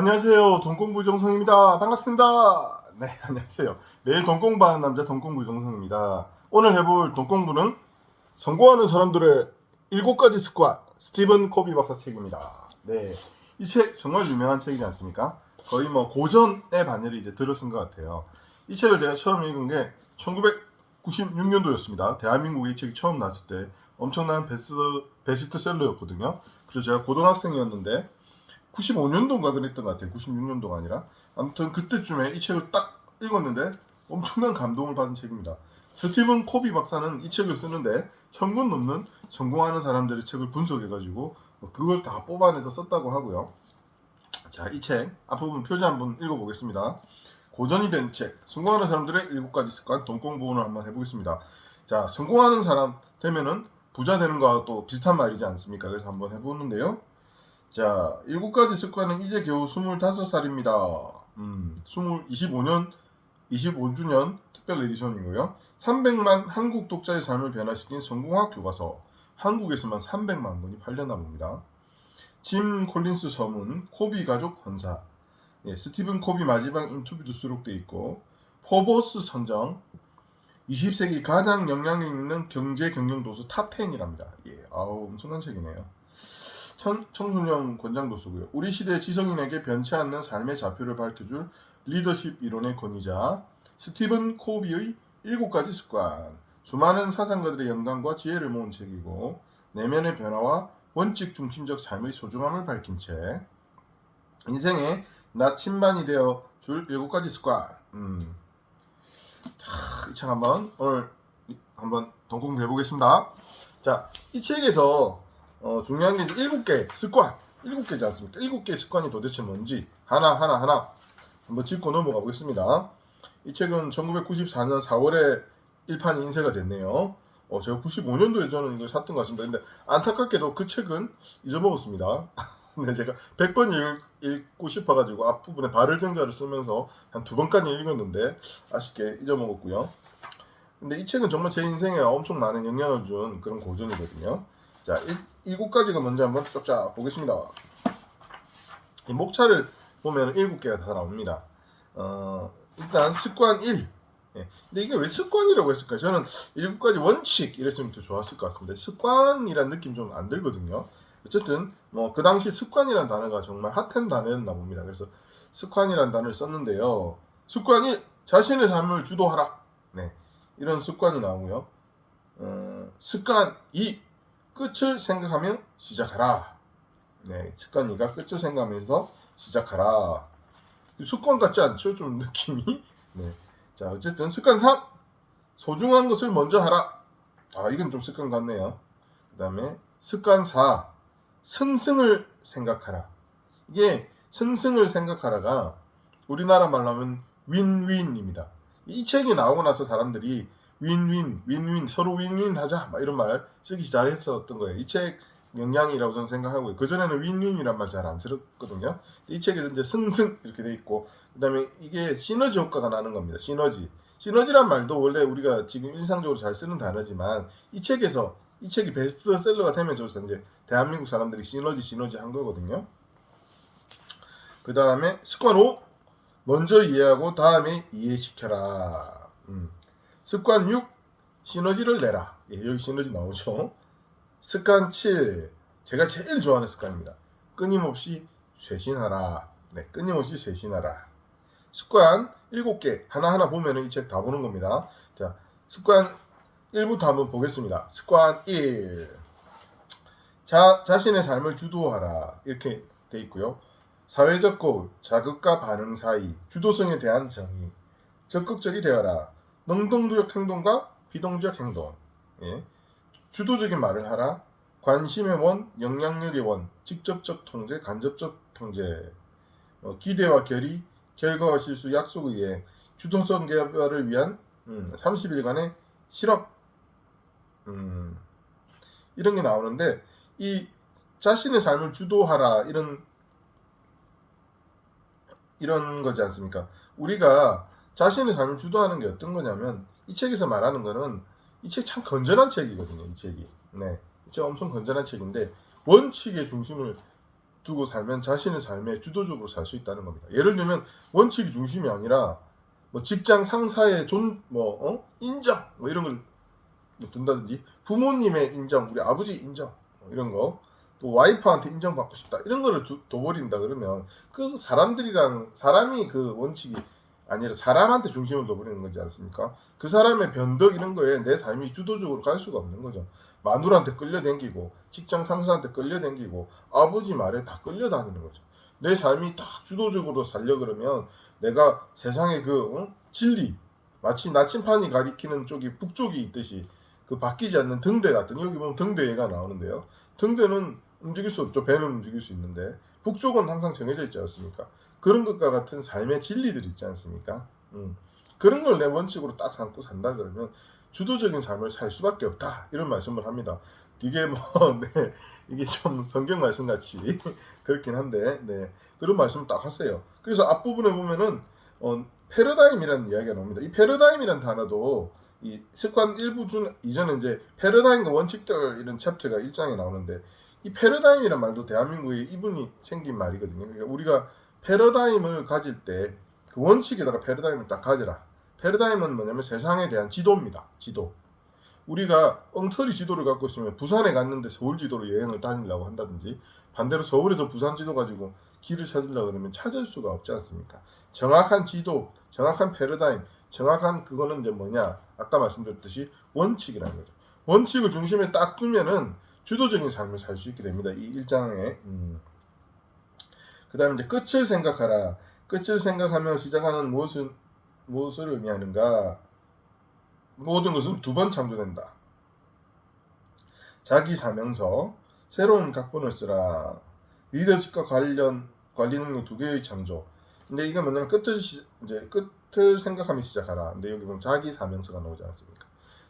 안녕하세요. 돈공부 정성입니다. 반갑습니다. 네, 안녕하세요. 매일 돈공부하는 남자 돈공부 정성입니다. 오늘 해볼 돈공부는 성공하는 사람들의 일곱 가지 습관 스티븐 코비 박사 책입니다. 네, 이 책 정말 유명한 책이지 않습니까? 거의 뭐 고전의 반열이 이제 들어쓴 것 같아요. 이 책을 제가 처음 읽은 게 1996년도였습니다. 대한민국에 이 책이 처음 나왔을 때 엄청난 베스트, 베스트셀러였거든요. 그래서 제가 고등학생이었는데 95년도인가 그랬던 것 같아요. 96년도가 아니라. 아무튼 그때쯤에 이 책을 딱 읽었는데 엄청난 감동을 받은 책입니다. 스티븐 코비 박사는 이 책을 쓰는데 천권 넘는 성공하는 사람들의 책을 분석해가지고 뭐 그걸 다 뽑아내서 썼다고 하고요. 자, 이 책 앞부분 표지 한번 읽어보겠습니다. 고전이 된 책, 성공하는 사람들의 일곱 가지 습관, 돈 공부를 한번 해보겠습니다. 자, 성공하는 사람 되면은 부자 되는 거와 또 비슷한 말이지 않습니까? 그래서 한번 해보는데요. 자, 일곱 가지 습관은 이제 겨우 25살입니다. 음, 20, 25년, 25주년 특별 에디션이고요. 300만 한국 독자의 삶을 변화시킨 성공학 교과서. 한국에서만 300만 권이 팔려나 봅니다. 짐 콜린스 서문, 코비 가족 헌사. 예, 스티븐 코비 마지막 인터뷰도 수록돼 있고, 포버스 선정, 20세기 가장 영향력 있는 경제 경영 도수 탑 10이랍니다. 예, 아우 엄청난 책이네요. 청, 청소년 권장 도서고요. 우리 시대 지성인에게 변치 않는 삶의 좌표를 밝혀줄 리더십 이론의 권위자 스티븐 코비의 일곱 가지 습관. 수많은 사상가들의 영감과 지혜를 모은 책이고 내면의 변화와 원칙 중심적 삶의 소중함을 밝힌 책. 인생의 나침반이 되어 줄 일곱 가지 습관. 음. 자, 이책 한번 오늘 한번 동공 해보겠습니다. 자, 이 책에서 어, 중요한 게 이제 일곱 개 습관, 일곱 개지 않습니까? 일곱 개 습관이 도대체 뭔지 하나 하나 하나 한번 짚고 넘어가 보겠습니다. 이 책은 1994년 4월에 일판 인쇄가 됐네요. 어, 제가 95년도에 저는 이걸 샀던 것 같습니다. 근데 안타깝게도 그 책은 잊어먹었습니다. 근데 제가 100번 읽, 고 싶어가지고 앞부분에 발을 정자를 쓰면서 한 두 번까지 읽었는데 아쉽게 잊어먹었고요. 근데 이 책은 정말 제 인생에 엄청 많은 영향을 준 그런 고전이거든요. 자, 일, 일곱 가지가 먼저 한번 쫙쫙 보겠습니다. 이 목차를 보면 일곱 개가 다 나옵니다. 어, 일단 습관 1. 예. 근데 이게 왜 습관이라고 했을까요? 저는 일곱 가지 원칙 이랬으면 더 좋았을 것 같은데 습관이란 느낌 좀 안 들거든요. 어쨌든 뭐 그 당시 습관이란 단어가 정말 핫한 단어였나 봅니다. 그래서 습관이란 단어를 썼는데요. 습관 1. 자신의 삶을 주도하라. 네. 이런 습관이 나오고요. 어, 습관 2. 끝을 생각하며 시작하라. 네, 습관 2가 끝을 생각하면서 시작하라. 습관 같지 않죠? 좀 느낌이. 네. 자, 어쨌든 습관 3. 소중한 것을 먼저 하라. 아, 이건 좀 습관 같네요. 그 다음에 습관 4. 승승을 생각하라. 이게 승승을 생각하라가 우리나라 말로 하면 윈윈입니다. 이 책이 나오고 나서 사람들이 윈윈, 윈윈, 서로 윈윈 하자. 막 이런 말 쓰기 시작했었던 거예요. 이 책 영향이라고 저는 생각하고요. 그 전에는 윈윈이란 말 잘안 들었거든요. 이 책에서 이제 승승 이렇게 돼 있고, 그 다음에 이게 시너지 효과가 나는 겁니다. 시너지. 시너지란 말도 원래 우리가 지금 일상적으로 잘 쓰는 단어지만 이 책에서 이 책이 베스트셀러가 되면서 이제 대한민국 사람들이 시너지 시너지 한 거거든요. 그 다음에 습관 5 먼저 이해하고 다음에 이해시켜라. 음. 습관 6 시너지를 내라. 예, 여기 시너지 나오죠. 습관 7 제가 제일 좋아하는 습관입니다. 끊임없이 쇄신하라. 네, 끊임없이 쇄신하라. 습관 7개 하나하나 보면 이책 다 보는 겁니다. 자, 습관 1부터 한번 보겠습니다. 습관 1. 자, 자신의 삶을 주도하라. 이렇게 돼 있고요. 사회적 거울, 자극과 반응 사이, 주도성에 대한 정의, 적극적이 되어라. 능동적 행동과 비동적 행동. 예. 주도적인 말을 하라. 관심의 원, 영향력의 원, 직접적 통제, 간접적 통제. 어, 기대와 결의, 결과와 실수, 약속의 이행, 주도성 개발을 위한 음, 30일간의 실험. 음, 이런 게 나오는데 이 자신의 삶을 주도하라 이런 이런 거지 않습니까? 우리가 자신의 삶을 주도하는 게 어떤 거냐면 이 책에서 말하는 거는 이 책 참 건전한 책이거든요. 이 책이. 네. 이 책 엄청 건전한 책인데 원칙의 중심을 두고 살면 자신의 삶에 주도적으로 살 수 있다는 겁니다. 예를 들면 원칙이 중심이 아니라 뭐 직장 상사의 존뭐 어? 인정 뭐 이런 걸뭐 둔다든지 부모님의 인정, 우리 아버지 인정 뭐 이런 거. 또 와이프한테 인정받고 싶다 이런 거를 두, 둬버린다 그러면 그 사람들이랑 사람이 그 원칙이 아니라 사람한테 중심을 둬버리는 거지 않습니까? 그 사람의 변덕 이런 거에 내 삶이 주도적으로 갈 수가 없는 거죠. 마누라한테 끌려댕기고 직장 상사한테 끌려댕기고 아버지 말에 다 끌려다니는 거죠. 내 삶이 다 주도적으로 살려 그러면 내가 세상의 그 어? 진리 마치 나침판이 가리키는 쪽이 북쪽이 있듯이 그 바뀌지 않는 등대 같은 여기 보면 등대가 나오는데요. 등대는 움직일 수 없죠. 배는 움직일 수 있는데 북쪽은 항상 정해져 있지 않습니까? 그런 것과 같은 삶의 진리들이 있지 않습니까? 음. 그런 걸 내 원칙으로 딱 삼고 산다 그러면 주도적인 삶을 살 수밖에 없다 이런 말씀을 합니다. 이게 뭐 네, 이게 좀 성경 말씀 같이 그렇긴 한데 네 그런 말씀 딱 하세요. 그래서 앞부분에 보면은 어, 패러다임이라는 이야기가 나옵니다. 이 패러다임이라는 단어도 이 습관 일부 중 이전에 이제 패러다임과 원칙들 이런 챕터가 1장에 나오는데 이 패러다임이란 말도 대한민국에 이분이 생긴 말이거든요. 그러니까 우리가 패러다임을 가질 때 그 원칙에다가 패러다임을 딱 가져라. 패러다임은 뭐냐면 세상에 대한 지도입니다. 지도. 우리가 엉터리 지도를 갖고 있으면 부산에 갔는데 서울 지도로 여행을 다니려고 한다든지 반대로 서울에서 부산 지도 가지고 길을 찾으려고 그러면 찾을 수가 없지 않습니까? 정확한 지도, 정확한 패러다임, 정확한 그거는 이제 뭐냐? 아까 말씀드렸듯이 원칙이라는 거죠. 원칙을 중심에 딱 두면은 주도적인 삶을 살 수 있게 됩니다. 이 일장에. 음. 그 다음에 이제 끝을 생각하라. 끝을 생각하며 시작하는 무엇을, 무엇을 의미하는가? 모든 것은 두 번 창조된다. 자기 사명서, 새로운 각본을 쓰라. 리더십과 관련 관리 능력 두 개의 창조. 근데 이게 뭐냐면 끝을 시, 이제 끝을 생각하며 시작하라. 근데 여기 보면 자기 사명서가 나오지 않습니까?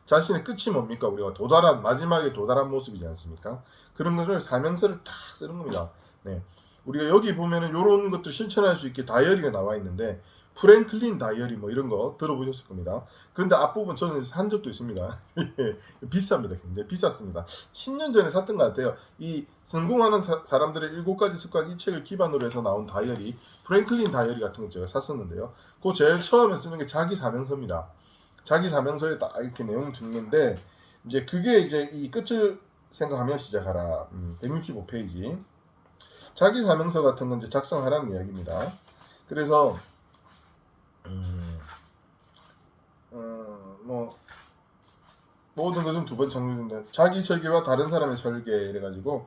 자신의 끝이 뭡니까? 우리가 도달한 마지막에 도달한 모습이지 않습니까? 그런 것을 사명서를 딱 쓰는 겁니다. 네. 우리가 여기 보면은 이런 것들 실천할 수 있게 다이어리가 나와 있는데 프랭클린 다이어리 뭐 이런 거 들어보셨을 겁니다. 그런데 앞부분 저는 산 적도 있습니다. 비쌉니다. 굉장히 비쌌습니다. 10년 전에 샀던 것 같아요. 이 성공하는 사, 사람들의 일곱 가지 습관 이 책을 기반으로 해서 나온 다이어리 프랭클린 다이어리 같은 거 제가 샀었는데요. 그 제일 처음에 쓰는 게 자기 사명서입니다. 자기 사명서에 딱 이렇게 내용 증명인데 이제 그게 이제 이 끝을 생각하며 시작하라. 음, 165페이지. 자기 사명서 같은 건 이제 작성하라는 이야기입니다. 그래서 음, 어, 뭐 모든 것은 두 번 정리된다. 자기 설계와 다른 사람의 설계 이래가지고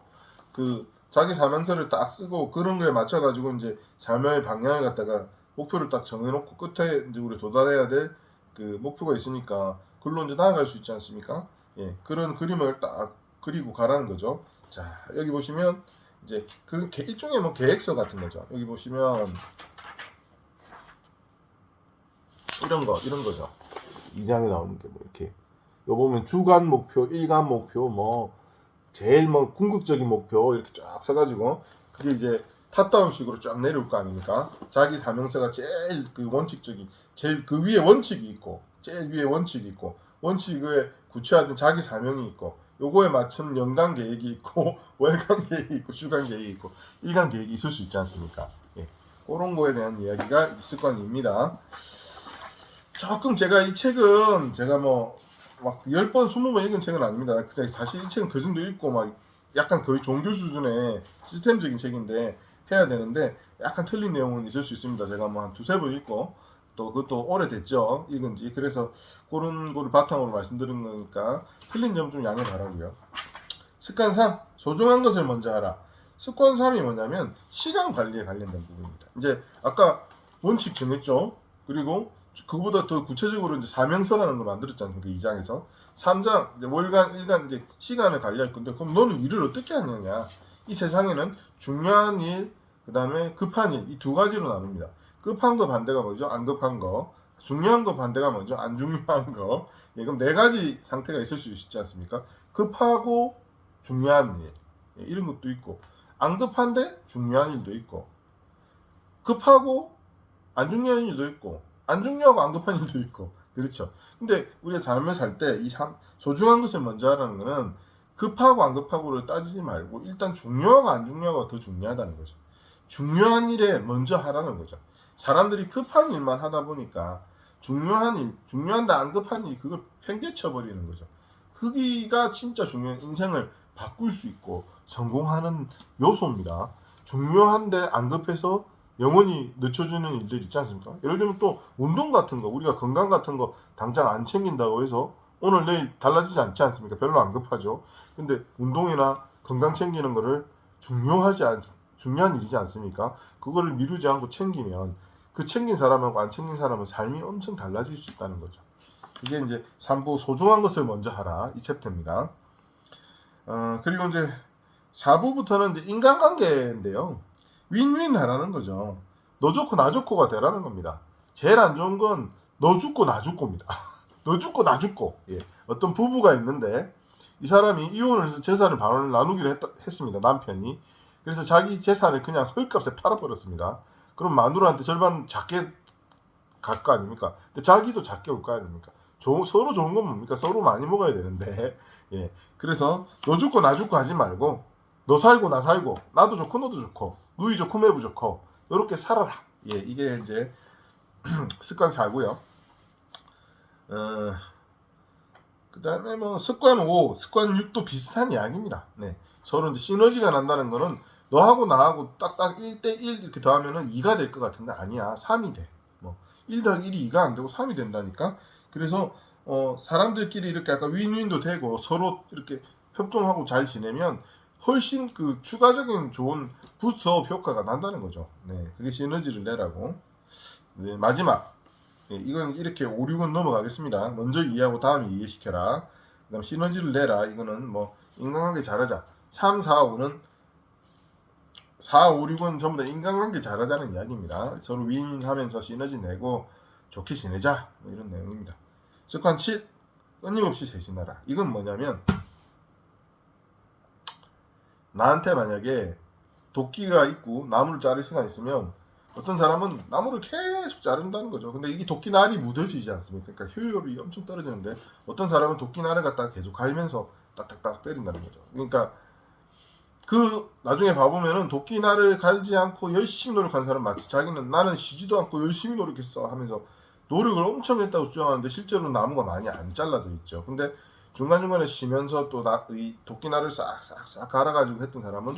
그 자기 사명서를 딱 쓰고 그런 거에 맞춰가지고 이제 삶의 방향을 갖다가 목표를 딱 정해놓고 끝에 이제 우리 도달해야 될 그 목표가 있으니까 글로 이제 나아갈 수 있지 않습니까? 예, 그런 그림을 딱 그리고 가라는 거죠. 자, 여기 보시면 이제 그 개- 일종의 뭐 계획서 같은 거죠. 여기 보시면 이런 거, 이런 거죠. 이 장에 나오는 게 뭐 이렇게 요 보면 주간 목표, 일간 목표, 뭐 제일 뭐 궁극적인 목표 이렇게 쫙 써가지고 그게 이제 탑다운식으로 쫙 내려올 거 아닙니까? 자기 사명서가 제일 그 원칙적인 제일 그 위에 원칙이 있고 제일 위에 원칙이 있고 원칙에 구체화된 자기 사명이 있고 요거에 맞춘 연간 계획이 있고 월간 계획이 있고 주간 계획이 있고 일간 계획이 있을 수 있지 않습니까? 예. 그런 거에 대한 이야기가 있을 겁니다. 조금 제가 이 책은 제가 뭐 막 10번, 20번 읽은 책은 아닙니다. 사실 이 책은 그 정도 읽고 막 약간 거의 종교 수준의 시스템적인 책인데 해야 되는데 약간 틀린 내용은 있을 수 있습니다. 제가 뭐 한 두세 번 읽고 또 그것도 오래됐죠. 읽은 지. 그래서 그런 거를 바탕으로 말씀드린 거니까 틀린 점 좀 양해 바라고요. 습관 3. 소중한 것을 먼저 하라. 습관 3이 뭐냐면 시간 관리에 관련된 부분입니다. 이제 아까 원칙 정했죠. 그리고 그보다 더 구체적으로 이제 사명서라는 걸 만들었지 않습니까? 2장에서. 3장, 이제 월간, 일간 이제 시간을 관리할 건데, 그럼 너는 일을 어떻게 하느냐? 이 세상에는 중요한 일, 그 다음에 급한 일, 이 두 가지로 나눕니다. 급한 거 반대가 뭐죠? 안 급한 거. 중요한 거 반대가 뭐죠? 안 중요한 거. 예, 그럼 네 가지 상태가 있을 수 있지 않습니까? 급하고 중요한 일. 예, 이런 것도 있고, 안 급한데 중요한 일도 있고, 급하고 안 중요한 일도 있고, 안 중요하고 안 급한 일도 있고, 그렇죠. 근데 우리가 삶을 살 때 이 소중한 것을 먼저 하라는 거는 급하고 안 급하고를 따지지 말고 일단 중요하고 안 중요하고 더 중요하다는 거죠. 중요한 일에 먼저 하라는 거죠. 사람들이 급한 일만 하다 보니까 중요한 일, 중요한데 안 급한 일 그걸 팽개쳐 버리는 거죠. 그기가 진짜 중요한 인생을 바꿀 수 있고 성공하는 요소입니다. 중요한데 안 급해서 영원히 늦춰주는 일들 있지 않습니까? 예를 들면 또 운동 같은 거, 우리가 건강 같은 거 당장 안 챙긴다고 해서 오늘 내일 달라지지 않지 않습니까? 별로 안 급하죠. 근데 운동이나 건강 챙기는 거를 중요하지 않, 중요한 일이지 않습니까? 그거를 미루지 않고 챙기면 그 챙긴 사람하고 안 챙긴 사람은 삶이 엄청 달라질 수 있다는 거죠. 이게 이제 3부 소중한 것을 먼저 하라 이 챕터입니다. 어, 그리고 이제 4부부터는 이제 인간관계인데요. 윈윈 하라는 거죠. 너 좋고 나 좋고가 되라는 겁니다. 제일 안 좋은 건 너 죽고 나 죽고입니다. 너 죽고 나 죽고. 예. 어떤 부부가 있는데 이 사람이 이혼을 해서 재산을 반을 나누기로 했다, 했습니다. 남편이. 그래서 자기 재산을 그냥 헐값에 팔아버렸습니다. 그럼 마누라한테 절반 작게 갈 거 아닙니까? 근데 자기도 작게 올 거 아닙니까? 조- 서로 좋은 건 뭡니까? 서로 많이 먹어야 되는데. 예. 그래서 너 죽고 나 죽고 하지 말고 너 살고 나 살고 나도 좋고 너도 좋고 누이 좋고 매부 좋고 이렇게 살아라. 예, 이게 이제 습관 4고요. 어, 그다음에 뭐 습관 5, 습관 6도 비슷한 이야기입니다. 네. 서로 이제 시너지가 난다는 거는 너하고 나하고 딱딱 1대1 이렇게 더하면은 2가 될 것 같은데 아니야. 3이 돼. 뭐1 더하기 1이 2가 안 되고 3이 된다니까. 그래서 어, 사람들끼리 이렇게 약간 윈윈도 되고 서로 이렇게 협동하고 잘 지내면 훨씬 그 추가적인 좋은 부스트업 효과가 난다는 거죠. 네, 그게 시너지를 내라고. 네, 마지막. 네, 이건 이렇게 5, 6은 넘어가겠습니다. 먼저 이해하고 다음에 이해시켜라. 그 다음 시너지를 내라. 이거는 뭐 인간관계 잘하자. 3, 4, 5는 4, 5, 6은 전부 다 인간관계 잘하자는 이야기입니다. 서로 윈윈하면서 시너지 내고 좋게 지내자. 뭐 이런 내용입니다. 습관 7. 끊임없이 세신하라. 이건 뭐냐면 나한테 만약에 도끼가 있고 나무를 자를 시간 있으면 어떤 사람은 나무를 계속 자른다는 거죠. 근데 이게 도끼 날이 묻어지지 않습니까? 그러니까 효율이 엄청 떨어지는데 어떤 사람은 도끼 날을 갖다가 계속 갈면서 딱딱딱 때린다는 거죠. 그러니까 그 나중에 봐보면은 도끼 날을 갈지 않고 열심히 노력한 사람 마치 자기는 나는 쉬지도 않고 열심히 노력했어 하면서 노력을 엄청 했다고 주장하는데 실제로 나무가 많이 안 잘라져 있죠. 근데 중간중간에 쉬면서 또 이 도끼날을 싹싹싹 갈아가지고 했던 사람은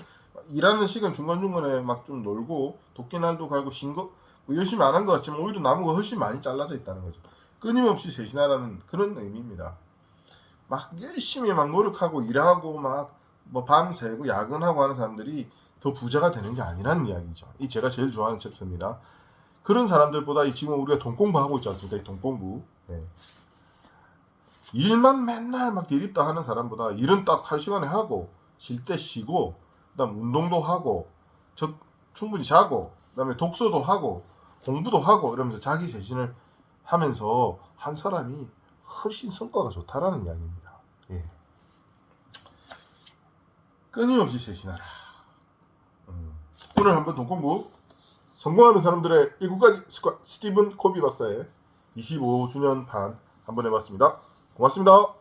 일하는 시간 중간중간에 막 좀 놀고 도끼 날도 갈고 쉰 거 열심히 안 한 것 같지만 오히려 나무가 훨씬 많이 잘라져 있다는 거죠. 끊임없이 세신하라는 그런 의미입니다. 막 열심히 막 노력하고 일하고 막 뭐 밤새고 야근하고 하는 사람들이 더 부자가 되는 게 아니라는 이야기죠. 이 제가 제일 좋아하는 챕터입니다. 그런 사람들보다 이 지금 우리가 돈 공부하고 있지 않습니까? 이 돈 공부. 네. 일만 맨날 막 디립다 하는 사람보다 일은 딱 할 시간에 하고 쉴 때 쉬고 그다음 운동도 하고 저 충분히 자고 그다음에 독서도 하고 공부도 하고 이러면서 자기 세신을 하면서 한 사람이 훨씬 성과가 좋다라는 이야기입니다. 예. 끊임없이 세신하라. 음. 오늘 한번 돈 공부 성공하는 사람들의 7가지 습관 스티븐 코비 박사의 25주년 반 한번 해봤습니다. 고맙습니다.